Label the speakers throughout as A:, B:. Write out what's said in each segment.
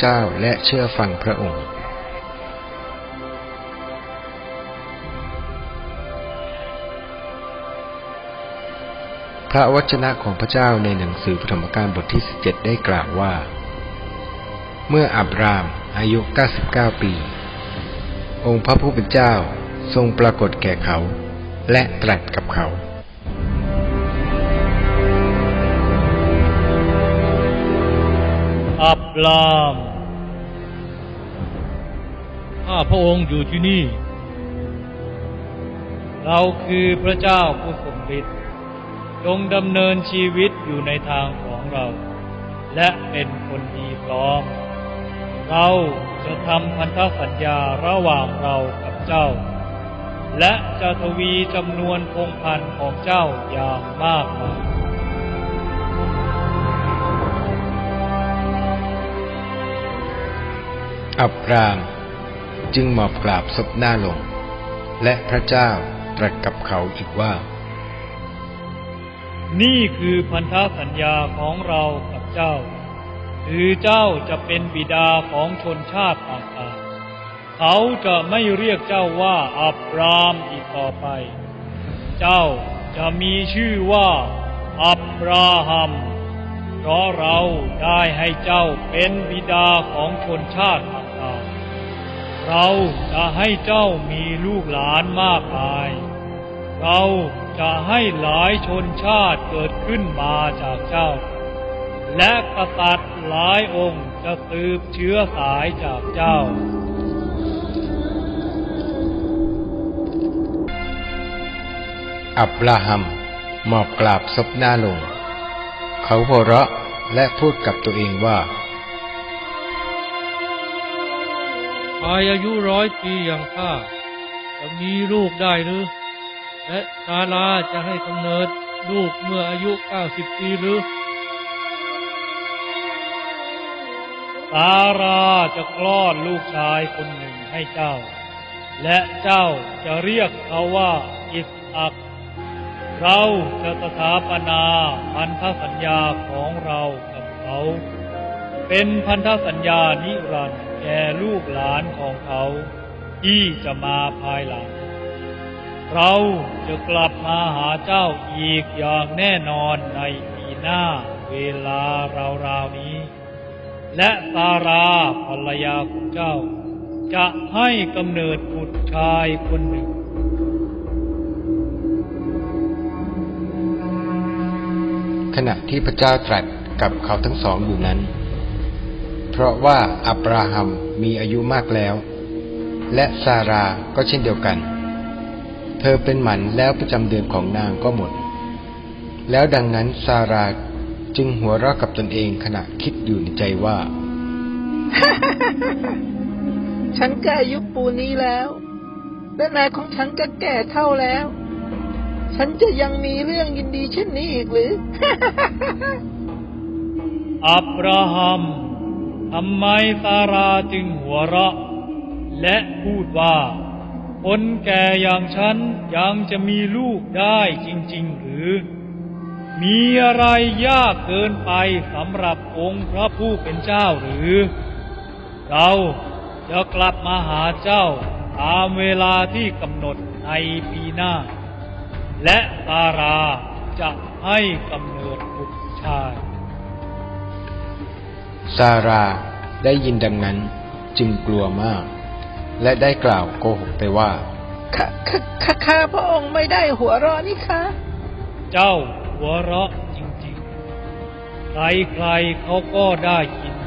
A: เจ้าและเชื่อฟังพระองค์ พระวจนะของพระเจ้าในหนังสือปฐมกาลบทที่ 17 ได้กล่าวว่า เมื่ออับรามอายุ 99 ปี องค์พระผู้เป็นเจ้าทรงปรากฏแก่เขา และตรัสกับเขา
B: อับราม ข้าพระองค์อยู่ที่นี่ เราคือพระเจ้าผู้ทรงฤทธิ์จงดำเนินชีวิตอยู่ในทางของเรา และเป็นคนดีพร้อม เราจะทำพันธสัญญาระหว่างเรากับเจ้า และจะทวีจำนวนพงพันของเจ้าอย่างมากมาย
A: อับราม จึงหมอบกราบศพหน้าลง และพระเจ้าตรัสกับเขาอีกว่า
B: นี่คือพันธสัญญาของเรากับเจ้า คือเจ้าจะเป็นบิดาของชนชาติต่างๆ เขาจะไม่เรียกเจ้าว่าอับรามอีกต่อไป เจ้าจะมีชื่อว่าอับราฮัม เพราะเราได้ให้เจ้าเป็นบิดาของชนชาติ เราจะให้เจ้ามีลูกหลานมากมาย เราจะให้หลายชนชาติเกิดขึ้นมาจากเจ้า และกษัตริย์หลายองค์จะสืบเชื้อสายจากเจ้า
A: อับราฮัมหมอบกราบศพหน้าลง เขาหัวเราะและพูดกับตัวเองว่าา
B: ยอายุร้อยปีอย่างข้าจะมีลูกได้หรือ และซาราจะให้กำเนิดลูกเมื่ออายุเก้าสิบปีหรือซาราจะคลอดลูกชายคนหนึ่งให้เจ้า และเจ้าจะเรียกเขาว่าอิสอักเราจะสถาปนาพันธสัญญาของเรากับเขา เป็นพันธสัญญานิรันดร์ แก่ลูกหลานของเขาที่จะมาภายหลัง เราจะกลับมาหาเจ้าอีกอย่างแน่นอนในปีหน้าเวลาราวๆนี้ และซาราภรรยาของเจ้า จะให้กำเนิดบุตรชายคนหนึ่ง
A: ขณะที่พระเจ้าตรัสกับเขาทั้งสองอยู่นั้น เพราะว่าอับราฮัมมีอายุมากแล้ว และซาราก็เช่นเดียวกัน เธอเป็นหมันแล้วประจำเดือนของนางก็หมด แล้วดังนั้นซาราจึงหัวเราะกับตนเองขณะคิดอยู่ในใจว่า
C: ฉันก็อายุปูนนี้แล้ว และนายของฉันก็แก่เท่าแล้ว ฉันจะยังมีเรื่องยินดีเช่นนี้อีกหรือ
B: อับราฮัม ทำไมซาราจึงหัวเราะ และพูดว่า คนแก่อย่างฉันยังจะมีลูกได้จริง ๆ หรือ มีอะไรยากเกินไปสำหรับองค์พระผู้เป็นเจ้าหรือ เราจะกลับมาหาเจ้าตามเวลาที่กำหนดในปีหน้า และซาราจะให้กำเนิดบุตรชาย
A: ซาราได้ยินดังนั้นจึงกลัวมาก และได้กล่าวโกหกไปว่า
C: ข้าข้าข้าข้าพระองค์ไม่ได้หัวเราะนี่คะ
B: เจ้าหัวเราะจริงๆ ใครๆเขาก็ได้ยิน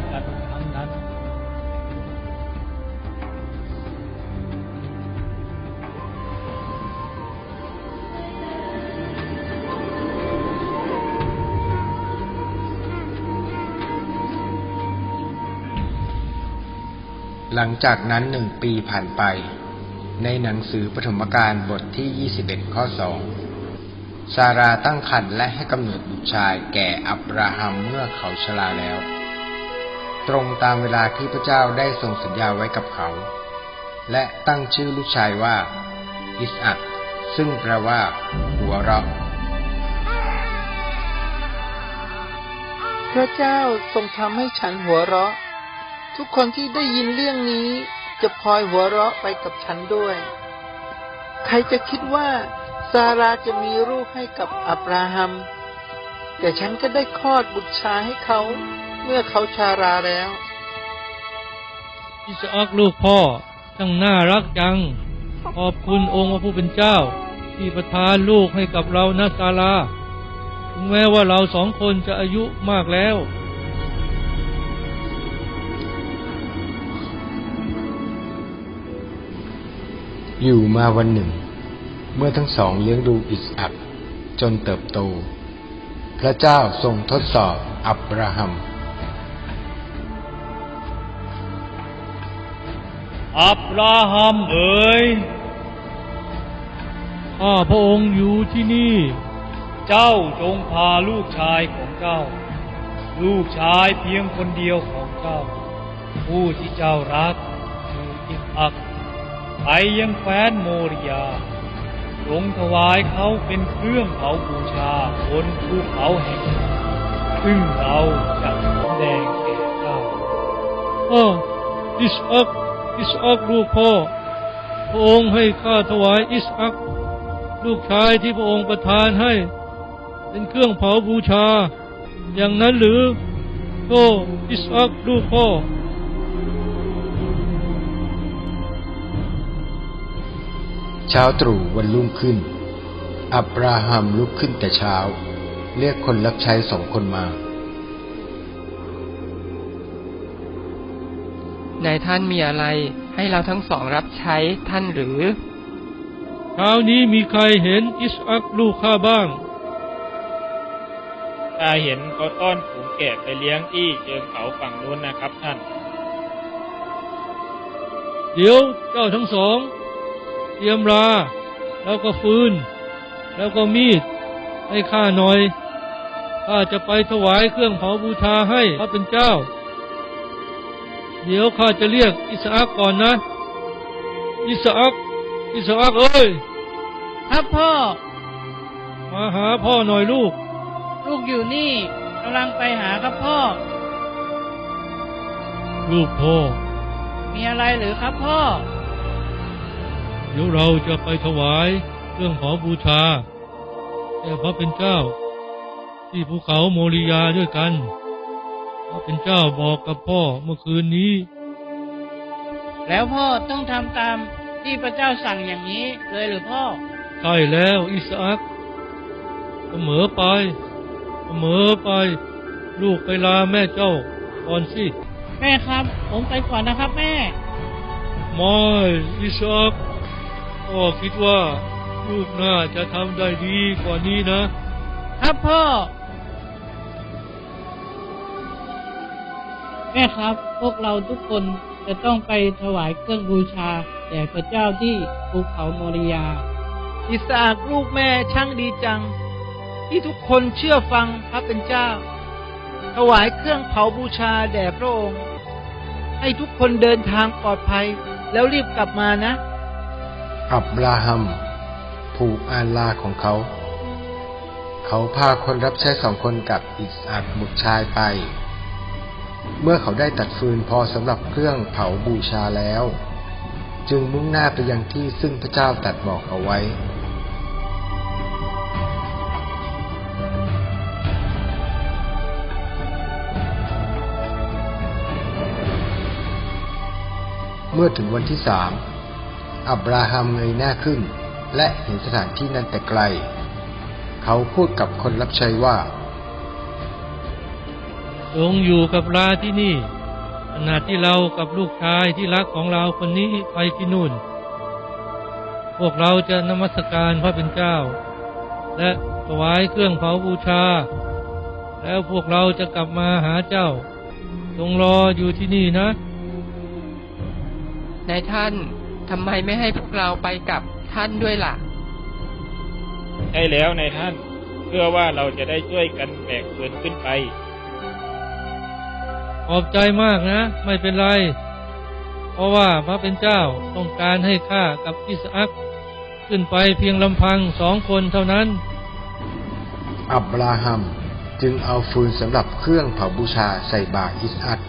A: หลังจากนั้นหนึ่งปีผ่านไป ในหนังสือปฐมกาลบทที่ 21 ข้อ 2 ซาราตั้งครรภ์และให้กำเนิดบุตรชายแก่อับราฮัมเมื่อเขาชราแล้ว ตรงตามเวลาที่พระเจ้าได้ทรงสัญญาไว้กับเขา และตั้งชื่อลูกชายว่า อิสอักซึ่งแปลว่า หัวเราะ
C: พระเจ้าทรงทำให้ฉันหัวเราะ ทุกคนที่ได้ยินเรื่องนี้จะพลอยหัวเราะไปกับฉันด้วย ใครจะคิดว่าซาราจะมีลูกให้กับอับราฮัม แต่ฉันก็ได้คลอดบุตรชายให้เขา เมื่อเขาชาราแล้ว
D: อิสอักลูกพ่อช่างน่ารักจัง ขอบคุณองค์พระผู้เป็นเจ้า ที่ประทานลูกให้กับเรานะซาลาถึงแม้ว่าเราสองคนจะอายุมากแล้ว
A: อยู่มาวันหนึ่ง เมื่อทั้งสองเลี้ยงดูอิสอักจนเติบโต พระเจ้าทรงทดสอบอับราฮัม
D: อับราฮัมเอ๋ยข้าพระองค์อยู่ที่นี่ เจ้าจงพาลูกชายของเจ้า ลูกชายเพียงคนเดียวของเจ้า ผู้ที่เจ้ารักคืออิสอัก ไปยังแคว้นโมริยาจงถวายเขาเป็นเครื่องเผาบูชาบนภูเขาแห่งซึ่งเราจะสำแดงแก่เจ้าอ้ออิสอักอิสอักลูกพ่อพระองค์ให้ข้าถวายอิสอักลูกชายที่พระองค์ประทานให้ เป็นเครื่องเผาบูชา อย่างนั้นหรือโอ้อิสอักลูกพ่อ
A: เช้าตรู่วันรุ่งขึ้น อับราฮัมลุกขึ้นแต่เช้า เรียกคนรับใช้สองคนมา
E: นายท่านมีอะไรให้เราทั้งสองรับใช้ท่านหรือ
D: เช้านี้มีใครเห็นอิสอักลูกข้าบ้าง
F: ข้าเห็นเขาต้อนฝูงแกะไปเลี้ยงที่เชิงเขาฝั่งนู้นนะครับท่าน
D: เดี๋ยวเจ้าทั้งสอง เตรียมรา แล้วก็ฟืน แล้วก็มีด ให้ข้าหน่อย ข้าจะไปถวายเครื่องเผาบูชาให้พระเป็นเจ้า เดี๋ยวข้าจะเรียกอิสอักก่อนนะ อิสอักอิสอักเอ้ย
G: ครับพ่อ
D: มาหาพ่อหน่อยลูก
G: ลูกอยู่นี่กำลังไปหาครับพ่อ
D: ลูกพ่อ
G: มีอะไรหรือครับพ่อ
D: เดี๋ยวเราจะไปถวายเครื่องเผาบูชาแด่พระเป็นเจ้า ที่ภูเขาโมริยาด้วยกัน พระเป็นเจ้าบอกกับพ่อเมื่อคืนนี้
G: แล้วพ่อต้องทำตามที่พระเจ้าสั่งอย่างนี้เลยหรือพ่อ
D: ใช่แล้วอิสอักเสมอไปเสมอไป ลูกไปลาแม่เจ้าก่อนสิ
G: แม่ครับ ผมไปก่อนนะครับแม่
D: ไม่อิสอัก พ่อคิดว่าลูกน่าจะทำได้ดีกว่านี้นะ
G: ครับพ่อ แม่ครับ พวกเราทุกคนจะต้องไปถวายเครื่องบูชาแด่พระเจ้าที่ภูเขาโมริยา
C: อิสอักลูกแม่ช่างดีจัง ที่ทุกคนเชื่อฟังพระเป็นเจ้า ถวายเครื่องเผาบูชาแด่พระองค์ ให้ทุกคนเดินทางปลอดภัยแล้วรีบกลับมานะ
A: อับราฮัม ผูกอาลาของเขา เขาพาคนรับใช้สองคนกับอิสอักบุตรชายไป เมื่อเขาได้ตัดฟืนพอสำหรับเครื่องเผาบูชาแล้ว จึงมุ่งหน้าไปยังที่ซึ่งพระเจ้าตรัดบอกเอาไว้เมื่อถึงวันที่สาม อับราฮัมเงยหน้าขึ้น และเห็นสถานที่นั้นแต่ไกล เขาพูดกับคนรับใช้ว่า
D: จงอยู่กับลาที่นี่ ขณะที่เรากับลูกชายที่รักของเราคนนี้ไปที่นู่น พวกเราจะนมัสการพระเป็นเจ้า และถวายเครื่องเผาบูชา แล้วพวกเราจะกลับมาหาเจ้าจงรออยู่ที่นี่นะ
E: นายท่าน ทำไมไม่ให้พวกเราไปกับท่านด้วยล่ะ
F: ใช่แล้วนายท่าน เพื่อว่าเราจะได้ช่วยกันแบกเกินขึ้นไป
D: ขอบใจมากนะ ไม่เป็นไร เพราะว่าพระเป็นเจ้าต้องการให้ข้ากับอิสอักขึ้นไปเพียงลำพังสองคนเท่านั้น
A: อับราฮัมจึงเอาฟืนสำหรับเครื่องเผาบูชาใส่บาตรอิสอัก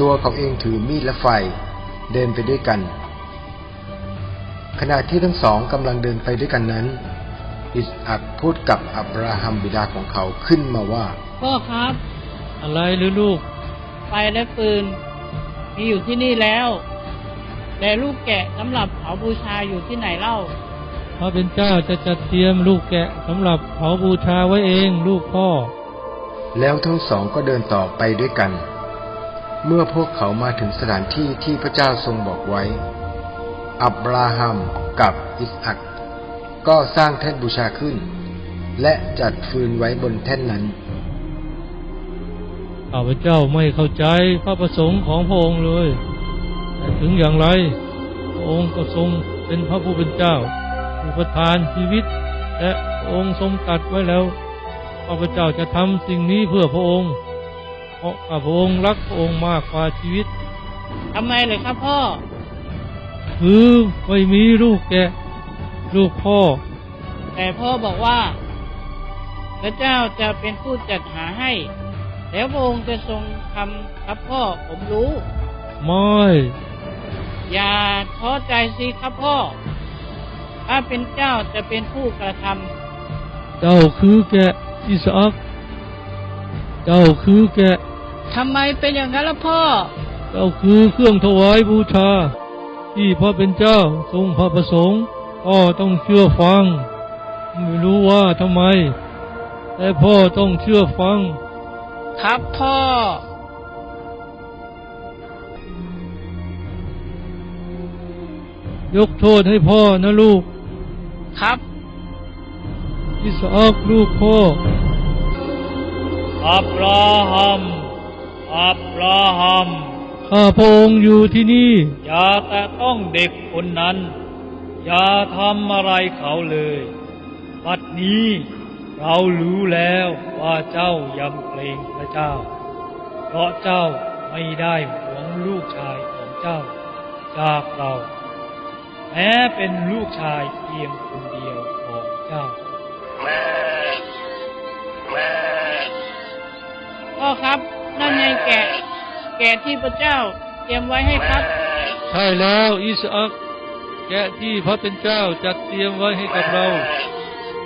A: ตัวเขาเองถือมีดและไฟ เดินไปด้วยกัน ขณะที่ทั้งสองกำลังเดินไปด้วยกันนั้น อิสอักพูดกับอับราฮัมบิดาของเขาขึ้นมาว่า
G: พ่อครับ
B: อะไรหรือลูก
G: ไฟและปืน มีอยู่ที่นี่แล้วแต่ลูกแกะสำหรับเผาบูชาอยู่ที่ไหนเล่า
B: พระเป็นเจ้าจะจัดเตรียมลูกแกะสำหรับเผาบูชาไว้เองลูกพ่อ
A: แล้วทั้งสองก็เดินต่อไปด้วยกัน เมื่อพวกเขามาถึงสถานที่ที่พระเจ้าทรงบอกไว้ อับราฮัมกับอิสอักก็สร้างแท่นบูชาขึ้น และจัดฟืนไว้บนแท่นนั้น
B: ข้าพเจ้าไม่เข้าใจพระประสงค์ของพระองค์เลย แต่ถึงอย่างไร พระองค์ก็ทรงเป็นพระผู้เป็นเจ้า ผู้ประทานชีวิต และองค์ทรงตัดไว้แล้วข้าพเจ้าจะทำสิ่งนี้เพื่อพระองค์ ข้าพระองค์รักพระองค์มากกว่าชีวิต
G: ทำไมเลยครับพ่อ
B: คือไม่มีลูกแกะลูกพ่อ
G: แต่พ่อบอกว่า พระเจ้าจะเป็นผู้จัดหาให้ แล้วพระองค์จะทรงทำครับพ่อผมรู้
B: ไม่
G: อย่าท้อใจสิครับพ่อ ถ้าเป็นเจ้าจะเป็นผู้กระท
B: เจ้าคือแกะอิสอักเจ้าคือแกะำ
G: ทำไมเป็นอย่างนั้นล่ะพ่อ
B: เจ้าคือเครื่องถวายบูชา ที่พระเป็นเจ้าทรงพระประสงค์พ่อต้องเชื่อฟัง ไม่รู้ว่าทำไม แต่พ่อต้องเชื่อฟัง
G: ครับพ่อ
B: ยกโทษให้พ่อนะลูก
G: ครับ
B: อิสอักลูกพ่ออับราฮัม อับราฮัมข้าพระองค์อยู่ที่นี่ อย่าแต่ต้องเด็กคนนั้น อย่าทำอะไรเขาเลยบัดนี้เรารู้แล้วว่าเจ้ายำเกรงพระเจ้า เพราะเจ้าไม่ได้หวงลูกชายของเจ้า จากเราแม้เป็นลูกชายเพียงคนเดียวของเจ้า
G: พ่อครับนั่นไง แกะแกะที่พระเจ้าเตรียมไว้ให้ครับ
B: ใช่แล้วอิสอักแกะที่พระเป็นเจ้าจัดเตรียมไว้ให้กับเรา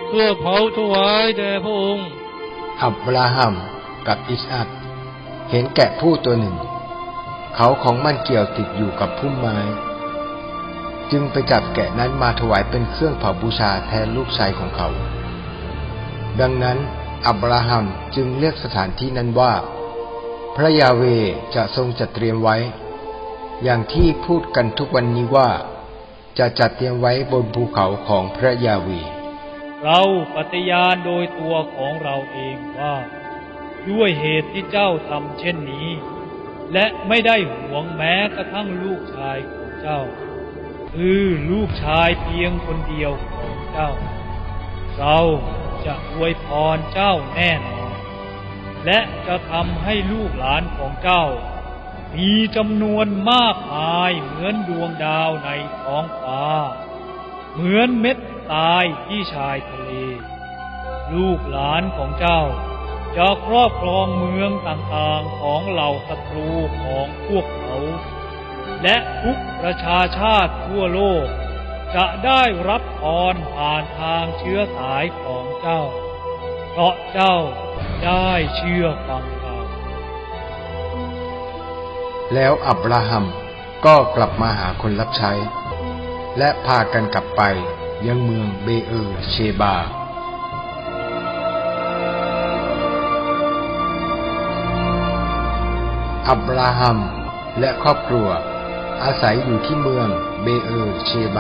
B: เพื่อเผาถวายแด่พระองค์
A: อับราฮัมกับอิสอักเห็นแกะผู้ตัวหนึ่ง เขาของมันเกี่ยวติดอยู่กับพุ่มไม้ จึงไปจับแกะนั้นมาถวายเป็นเครื่องเผาบูชาแทนลูกชายของเขา ดังนั้นอับราฮัมจึงเรียกสถานที่นั้นว่า พระยาเวจะทรงจัดเตรียมไว้ อย่างที่พูดกันทุกวันนี้ว่า จะจัดเตรียมไว้บนภูเขาของพระยาเว
B: เราปฏิญาณโดยตัวของเราเองว่า ด้วยเหตุที่เจ้าทำเช่นนี้ และไม่ได้หวงแม้กระทั่งลูกชายของเจ้า คือลูกชายเพียงคนเดียวของเจ้า เราจะอวยพรเจ้าแน่นอน และจะทำให้ลูกหลานของเจ้า มีจำนวนมากมายเหมือนดวงดาวในท้องฟ้า เหมือนเม็ดทรายที่ชายทะเล ลูกหลานของเจ้า จะครอบครองเมืองต่างๆของเหล่าศัตรูของพวกเขา และทุกประชาชาติทั่วโลก จะได้รับพรผ่านทางเชื้อสายของเจ้า เพราะเจ้า ได้เชื่อฟังเรา
A: แล้วอับราฮัมก็กลับมาหาคนรับใช้ และพากันกลับไปยังเมืองเบเออเชบาอับราฮัมและครอบครัวอาศัยอยู่ที่เมืองเบเออเชบา